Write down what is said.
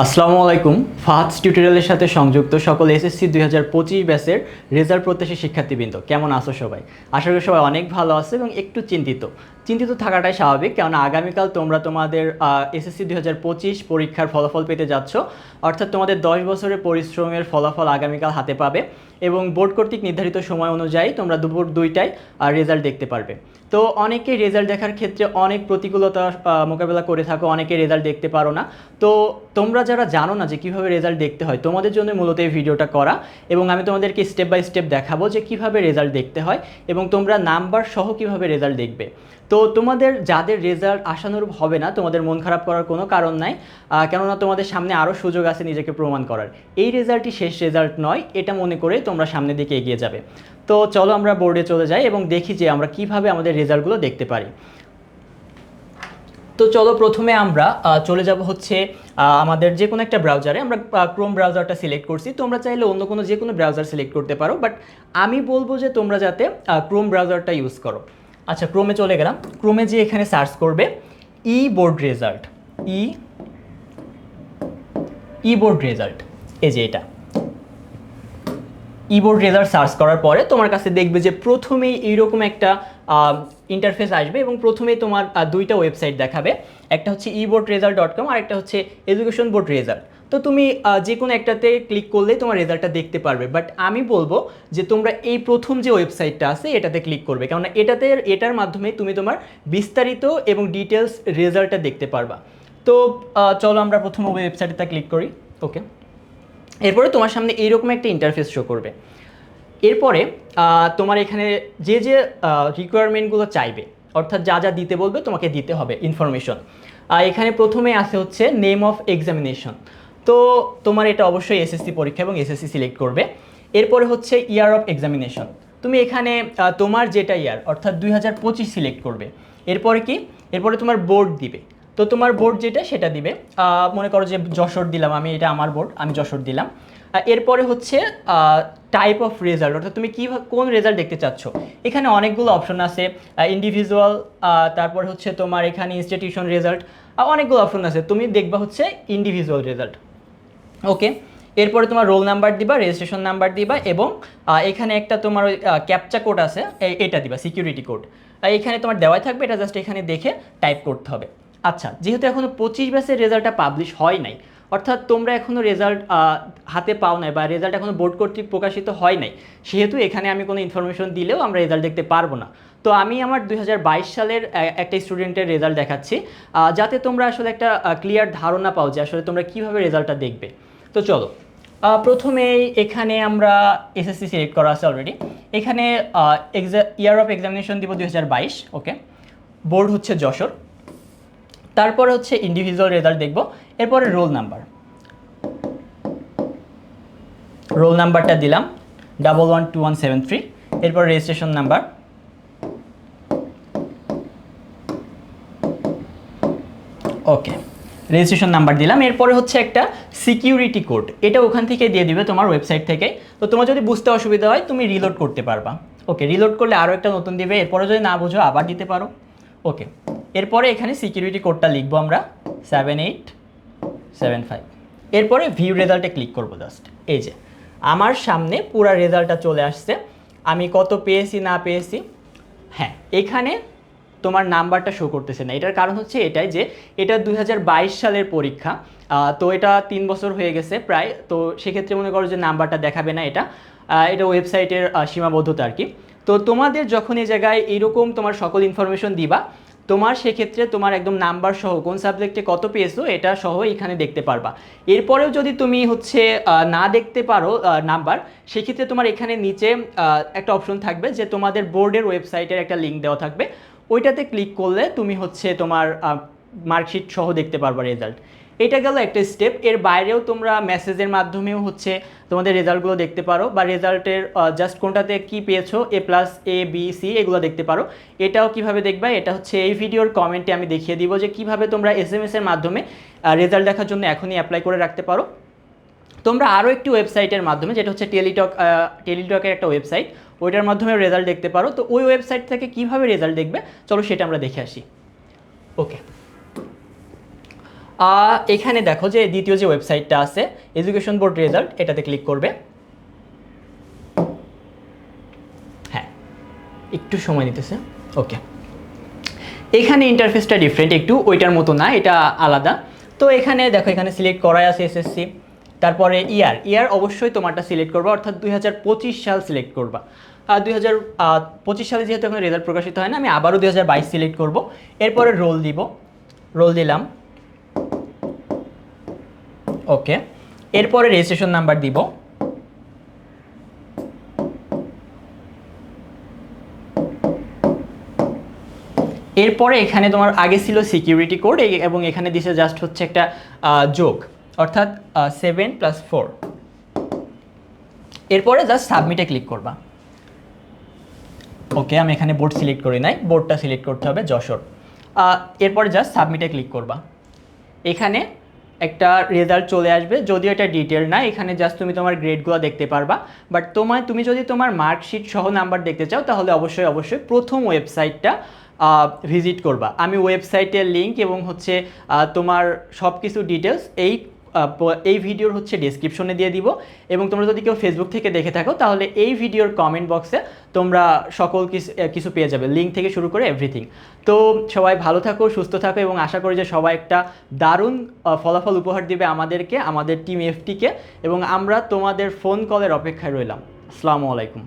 আসসালামু আলাইকুম। ফাহাদ টিউটোরিয়ালের সাথে সংযুক্ত সকল এসএসসি দুই হাজার পঁচিশ ব্যাচের রেজাল্ট প্রত্যাশী শিক্ষার্থীবৃন্দ, কেমন আছো সবাই? আশা করি সবাই অনেক ভালো আছে এবং একটু চিন্তিত। চিন্তিত থাকাটাই স্বাভাবিক, কেননা আগামীকাল তোমরা তোমাদের এসএসসি দুই হাজার পঁচিশ পরীক্ষার ফলাফল পেতে যাচ্ছ। অর্থাৎ তোমাদের দশ বছরের পরিশ্রমের ফলাফল আগামীকাল হাতে পাবে এবং বোর্ড কর্তৃক নির্ধারিত সময় অনুযায়ী তোমরা দুপুর দুইটায় রেজাল্ট দেখতে পারবে। তো অনেকে রেজাল্ট দেখার ক্ষেত্রে অনেক প্রতিকূলতা মোকাবেলা করে থাকো অনেকে রেজাল্ট দেখতে পারো না। তো তোমরা যারা জানো না যে কীভাবে রেজাল্ট দেখতে হয়, তোমাদের জন্য মূলত এই ভিডিওটা করা এবং আমি তোমাদেরকে স্টেপ বাই স্টেপ দেখাবো যে কীভাবে রেজাল্ট দেখতে হয় এবং তোমরা নাম্বার সহ কীভাবে রেজাল্ট দেখবে। তো তোমাদের যাদের রেজাল্ট আশানুরূপ হবে না, তোমাদের মন খারাপ করার কোনো কারণ নাই কেননা তোমাদের সামনে আরও সুযোগ আছে নিজেকে প্রমাণ করার। এই রেজাল্টই শেষ রেজাল্ট নয়, এটা মনে করে তোমরা সামনের দিকে এগিয়ে যাবে। তো চলো আমরা বোর্ডে চলে যাই এবং দেখি যে আমরা কীভাবে আমাদের রেজাল্টগুলো দেখতে পারি। তো চলো প্রথমে আমরা চলে যাব হচ্ছে আমাদের যে কোনো একটা ব্রাউজারে আমরা ক্রোম ব্রাউজারটা সিলেক্ট করছি। তোমরা চাইলে অন্য কোনো যে কোনো ব্রাউজার সিলেক্ট করতে পারো বাট আমি বলব যে তোমরা যাতে ক্রোম ব্রাউজারটা ইউজ করো। আচ্ছা ক্রোমে চলে গেলাম। ক্রোমে যে এখানে সার্চ করবে, e board result, e e board result, এই যে এটা। ইবোর্ড রেজাল্ট সার্চ করার পরে তোমার কাছে দেখবে যে প্রথমেই এইরকম একটা ইন্টারফেস আসবে এবং প্রথমেই তোমার দুইটা ওয়েবসাইট দেখাবে। একটা হচ্ছে ইবোর্ড রেজাল্ট ডট কম আর একটা হচ্ছে এডুকেশন বোর্ড রেজাল্ট তো তুমি যে কোনো একটাতে ক্লিক করলে তোমার রেজাল্টটা দেখতে পারবে। বাট আমি বলব যে তোমরা এই প্রথম যে ওয়েবসাইটটা আছে, এটাতে ক্লিক করবে। কেননা এটাতে, এটার মাধ্যমে তুমি তোমার বিস্তারিত এবং ডিটেলস রেজাল্টটা দেখতে পারবা। তো চলো আমরা প্রথম ওয়েবসাইটটা ক্লিক করি। ওকে এরপরে তোমার সামনে এইরকম একটা ইন্টারফেস শো করবে। এরপরে তোমার এখানে যে যে রিকোয়ারমেন্টগুলো চাইবে, অর্থাৎ যা যা দিতে বলবে তোমাকে দিতে হবে ইনফরমেশন এখানে প্রথমে আছে হচ্ছে নেম অফ এক্সামিনেশন তো তোমার এটা অবশ্যই এসএসসি পরীক্ষা এবং এসএসসি সিলেক্ট করবে। এরপরে হচ্ছে ইয়ার অফ এক্সামিনেশন তুমি এখানে তোমার যেটা ইয়ার অর্থাৎ দুই হাজার পঁচিশ সিলেক্ট করবে। এরপরে কি? এরপরে তোমার বোর্ড দিবে। তো তোমার বোর্ড যেটা, সেটা দিবে। মনে করো যে যশোর দিলাম আমি, এটা আমার বোর্ড আমি যশোর দিলাম। এরপরে হচ্ছে টাইপ অফ রেজাল্ট অর্থাৎ তুমি কী কোন রেজাল্ট দেখতে চাচ্ছ? এখানে অনেকগুলো অপশন আছে। ইন্ডিভিজুয়াল তারপর হচ্ছে তোমার এখানে ইনস্টিটিউশন রেজাল্ট অনেকগুলো অপশন আছে। তুমি দেখবা হচ্ছে ইন্ডিভিজুয়াল রেজাল্ট ওকে এরপরে তোমার রোল নাম্বার দিবা রেজিস্ট্রেশন নাম্বার দিবা এবং এখানে একটা তোমার ওই ক্যাপচা কোড আছে এটা দিবা সিকিউরিটি কোড এখানে তোমার দেওয়াই থাকবে, এটা জাস্ট এখানে দেখে টাইপ করতে হবে। আচ্ছা যেহেতু এখনও পঁচিশ ব্যাচের রেজাল্টটা পাবলিশ হয় নাই, অর্থাৎ তোমরা এখনও রেজাল্ট হাতে পাও নাই বা রেজাল্ট এখনও বোর্ড কর্তৃক প্রকাশিত হয় নাই, সেহেতু এখানে আমি কোনো ইনফরমেশন দিলেও আমরা রেজাল্ট দেখতে পারব না। তো আমি আমার দুই হাজার বাইশ সালের একটা স্টুডেন্টের রেজাল্ট দেখাচ্ছি যাতে তোমরা আসলে একটা ক্লিয়ার ধারণা পাও যে আসলে তোমরা কীভাবে রেজাল্টটা দেখবে। তো চলো প্রথমেই এখানে আমরা এসএসসি সিলেক্ট করা আছে অলরেডি এখানে ইয়ার অফ এক্সামিনেশন দিব দু হাজার বাইশ ওকে বোর্ড হচ্ছে যশোর। তারপরে হচ্ছে ইন্ডিভিজুয়াল রেজাল্ট দেখব। এরপরে রোল নাম্বার রোল নাম্বারটা দিলাম double one two one seven three এরপর registration number okay registration number দিলাম। এরপরে হচ্ছে একটা সিকিউরিটি কোড এটা ওখান থেকে দিয়ে দিবে তোমার ওয়েবসাইট থেকে। তো তোমার যদি বুঝতে অসুবিধা হয়, তুমি রিলোড করতে পারবা। ওকে রিলোড করলে আরও একটা নতুন দিবে। এরপরে যদি না বোঝো, আবার দিতে পারো। ওকে এরপরে এখানে সিকিউরিটি কোডটা লিখব আমরা। সেভেন এইট সেভেন ফাইভ এরপরে ভিউ রেজাল্টে ক্লিক করব জাস্ট এই যে, আমার সামনে পুরা রেজাল্টটা চলে আসছে। আমি কত পেয়েছি, না পেয়েছি? হ্যাঁ এখানে তোমার নাম্বারটা শো করতেছে না। এটার কারণ হচ্ছে এটাই যে, এটা দুই হাজার বাইশ সালের পরীক্ষা। তো এটা তিন বছর হয়ে গেছে প্রায়। তো সেক্ষেত্রে মনে করো যে নাম্বারটা দেখাবে না এটা। এটা ওয়েবসাইটের সীমাবদ্ধতা আর কি। তো তোমাদের যখন এই জায়গায় এরকম তোমার সকল ইনফরমেশন দিবা, তোমার সেক্ষেত্রে তোমার একদম নাম্বার সহ কোন সাবজেক্টে কত পেয়েছ এটা সহ এখানে দেখতে পারবা। এরপরেও যদি তুমি হচ্ছে না দেখতে পারো নাম্বার, সেক্ষেত্রে তোমার এখানে নিচে একটা অপশন থাকবে যে তোমাদের বোর্ডের ওয়েবসাইটের একটা লিঙ্ক দেওয়া থাকবে। ওইটাতে ক্লিক করলে তুমি হচ্ছে তোমার মার্কশিট সহ দেখতে পারবা রেজাল্ট এটা গেল একটা স্টেপ এর বাইরেও তোমরা মেসেজের মাধ্যমেও হচ্ছে তোমাদের রেজাল্টগুলো দেখতে পারো বা রেজাল্টের জাস্ট কোনটাতে কি পেয়েছ A plus A B C এগুলো দেখতে পারো। এটাও কীভাবে দেখবা, এটা হচ্ছে এই ভিডিওর কমেন্টে আমি দেখিয়ে দিব যে কীভাবে তোমরা এস এর মাধ্যমে রেজাল্ট দেখার জন্য এখনই অ্যাপ্লাই করে রাখতে পারো। তোমরা আরও একটি ওয়েবসাইটের মাধ্যমে, যেটা হচ্ছে টেলিটক টেলিটকের একটা ওয়েবসাইট, ওইটার মাধ্যমে রেজাল্ট দেখতে পারো। তো ওই ওয়েবসাইট থেকে কীভাবে রেজাল্ট দেখবে? চলো সেটা আমরা দেখে আসি। ওকে এখানে দেখো যে দ্বিতীয় যে ওয়েবসাইটটা আছে এডুকেশন বোর্ড রেজাল্ট এটাতে ক্লিক করবে। হ্যাঁ একটু সময় নিতেছে। ওকে এখানে ইন্টারফেসটা ডিফারেন্ট একটু, ওইটার মতো না, এটা আলাদা। তো এখানে দেখো, এখানে সিলেক্ট করাই আছে এসএসসি তারপরে ইয়ার। ইয়ার অবশ্যই তোমারটা সিলেক্ট করবা, অর্থাৎ দুই হাজার পঁচিশ সাল সিলেক্ট করবা। দুই হাজার পঁচিশ সালে যেহেতু এখন রেজাল্ট প্রকাশিত হয় না, আমি আবারও দু হাজার বাইশ সিলেক্ট করব। এরপরে রোল দিব। রোল দিলাম। ওকে এরপরে রেজিস্ট্রেশন নাম্বার দিব। এরপরে এখানে তোমার আগে ছিল সিকিউরিটি কোড এবং এখানে দিছে জাস্ট হচ্ছে একটা যোগ। অর্থাৎ সেভেন প্লাস ফোর এরপরে জাস্ট সাবমিটে ক্লিক করবা। ওকে আমি এখানে বোর্ড সিলেক্ট করি নাই বোর্ডটা সিলেক্ট করতে হবে যশোর। এরপরে জাস্ট সাবমিটে ক্লিক করবা। এখানে একটা রেজাল্ট চলে আসবে, যদিও এটা ডিটেল না, এখানে জাস্ট তুমি তোমার গ্রেডগুলো দেখতে পারবা। বাট তোমার, তুমি যদি তোমার মার্কশিট সহ নাম্বার দেখতে চাও, তাহলে অবশ্যই অবশ্যই প্রথম ওয়েবসাইটটা ভিজিট করবা। আমি ওয়েবসাইটের লিংক এবং হচ্ছে তোমার সব কিছু ডিটেলস এই এই ভিডিওর হচ্ছে ডেসক্রিপশনে দিয়ে দিব। এবং তোমরা যদি কেউ ফেসবুক থেকে দেখে থাকো, তাহলে এই ভিডিওর কমেন্ট বক্সে তোমরা সকল কিছু পেয়ে যাবে। লিঙ্ক থেকে শুরু করে এভরিথিং তো সবাই ভালো থাকো, সুস্থ থাকো এবং আশা করি যে সবাই একটা দারুণ ফলাফল উপহার দিবে আমাদেরকে, আমাদের টিম এফটিকে এবং আমরা তোমাদের ফোন কলের অপেক্ষায় রইলাম। আসসালামু আলাইকুম।